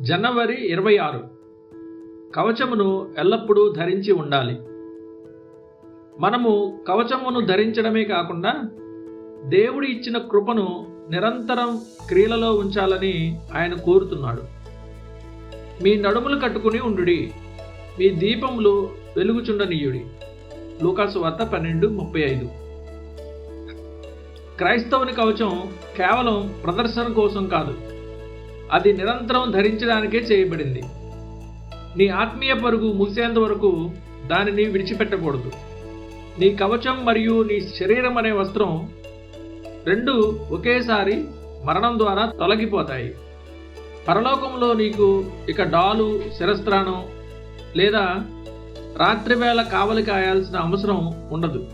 జనవరి ఇరవై ఆరు. కవచమును ఎల్లప్పుడూ ధరించి ఉండాలి. మనము కవచమును ధరించడమే కాకుండా దేవుడు ఇచ్చిన కృపను నిరంతరం క్రియలలో ఉంచాలని ఆయన కోరుతున్నాడు. మీ నడుములు కట్టుకుని ఉండుడి. మీ దీపములు వెలుగుచుండనీయుడి. లూకాసు వార్త పన్నెండు ముప్పై ఐదు. క్రైస్తవుని కవచం కేవలం ప్రదర్శన కోసం కాదు. అది నిరంతరం ధరించడానికే చేయబడింది. నీ ఆత్మీయ పరుగు ముగిసేంత వరకు దానిని విడిచిపెట్టకూడదు. నీ కవచం మరియు నీ శరీరం అనే వస్త్రం రెండు ఒకేసారి మరణం ద్వారా తొలగిపోతాయి. పరలోకంలో నీకు ఇక డాలు శిరస్త్రాణం లేదా రాత్రివేళ కావలి కాయాల్సిన అవసరం ఉండదు.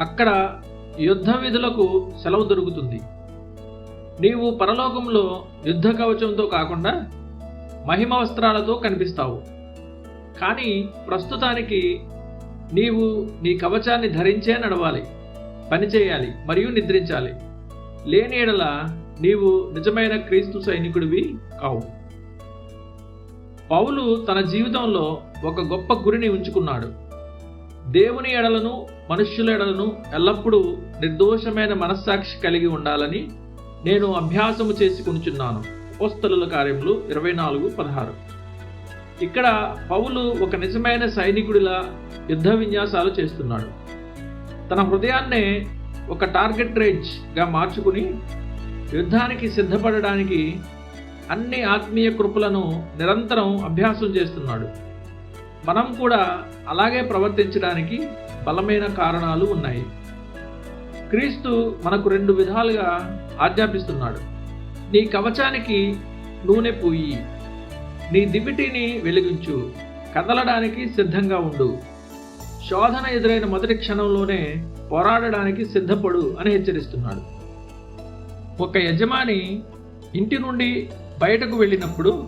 అక్కడ యుద్ధ విధులకు సెలవు దొరుకుతుంది. నీవు పరలోకంలో యుద్ధ కవచంతో కాకుండా మహిమ వస్త్రాలతో కనిపిస్తావు. కానీ ప్రస్తుతానికి నీవు నీ కవచాన్ని ధరించే నడవాలి పనిచేయాలి మరియు నిద్రించాలి. లేని ఎడల నీవు నిజమైన క్రీస్తు సైనికుడివి కావు. పౌలు తన జీవితంలో ఒక గొప్ప గురిని ఉంచుకున్నాడు. దేవుని ఎడలను మనుష్యుల ఎడలను ఎల్లప్పుడూ నిర్దోషమైన మనస్సాక్షి కలిగి ఉండాలని నేను అభ్యాసము చేసుకునిచున్నాను పోస్తలుల కార్యములు ఇరవై నాలుగు పదహారు. ఇక్కడ పౌలు ఒక నిజమైన సైనికుడిలా యుద్ధ విన్యాసాలు చేస్తున్నాడు. తన హృదయాన్నే ఒక టార్గెట్ రేంజ్గా మార్చుకుని యుద్ధానికి సిద్ధపడడానికి అన్ని ఆత్మీయ కృపలను నిరంతరం అభ్యాసం చేస్తున్నాడు. మనం కూడా అలాగే ప్రవర్తించడానికి బలమైన కారణాలు ఉన్నాయి. క్రీస్తు మనకు రెండు విధాలుగా ఆజ్ఞాపిస్తున్నాడు. నీ కవచానికి నూనె పూయి నీ దివిటిని వెలిగించు కదలడానికి సిద్ధంగా ఉండు. శోధన ఎదురైన మొదటి క్షణంలోనే పోరాడడానికి సిద్ధపడు అని హెచ్చరిస్తున్నాడు. ఒక యజమాని ఇంటి నుండి బయటకు వెళ్ళినప్పుడు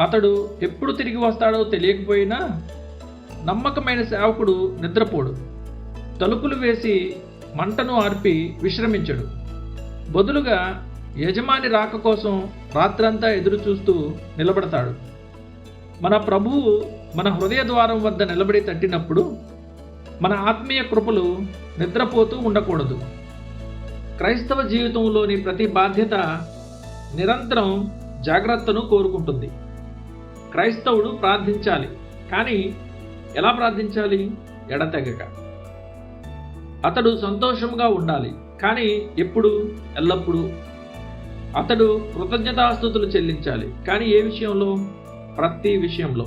అతడు ఎప్పుడు తిరిగి వస్తాడో తెలియకపోయినా నమ్మకమైన సేవకుడు నిద్రపోడు. తలుపులు వేసి మంటను ఆర్పి విశ్రమించడు. బదులుగా యజమాని రాక కోసం రాత్రంతా ఎదురు చూస్తూ నిలబడతాడు. మన ప్రభువు మన హృదయ ద్వారం వద్ద నిలబడి తట్టినప్పుడు మన ఆత్మీయ కృపలు నిద్రపోతూ ఉండకూడదు. క్రైస్తవ జీవితంలోని ప్రతి బాధ్యత నిరంతరం జాగ్రత్తను కోరుకుంటుంది. క్రైస్తవుడు ప్రార్థించాలి కానీ ఎలా ప్రార్థించాలి? ఎడతెగక. అతడు సంతోషంగా ఉండాలి. కానీ ఎప్పుడు? ఎల్లప్పుడూ. అతడు కృతజ్ఞతాస్థుతులు చెల్లించాలి. కానీ ఏ విషయంలో? ప్రతి విషయంలో.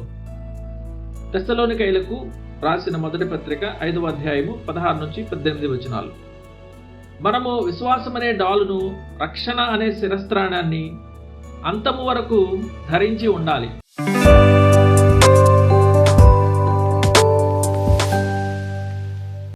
తెస్సలోనికైలకు రాసిన మొదటి పత్రిక ఐదవ అధ్యాయము పదహారు నుంచి పద్దెనిమిది వచనాలు. మనము విశ్వాసం అనే డాలును రక్షణ అనే శిరస్త్రాణాన్ని అంతము వరకు ధరించి ఉండాలి.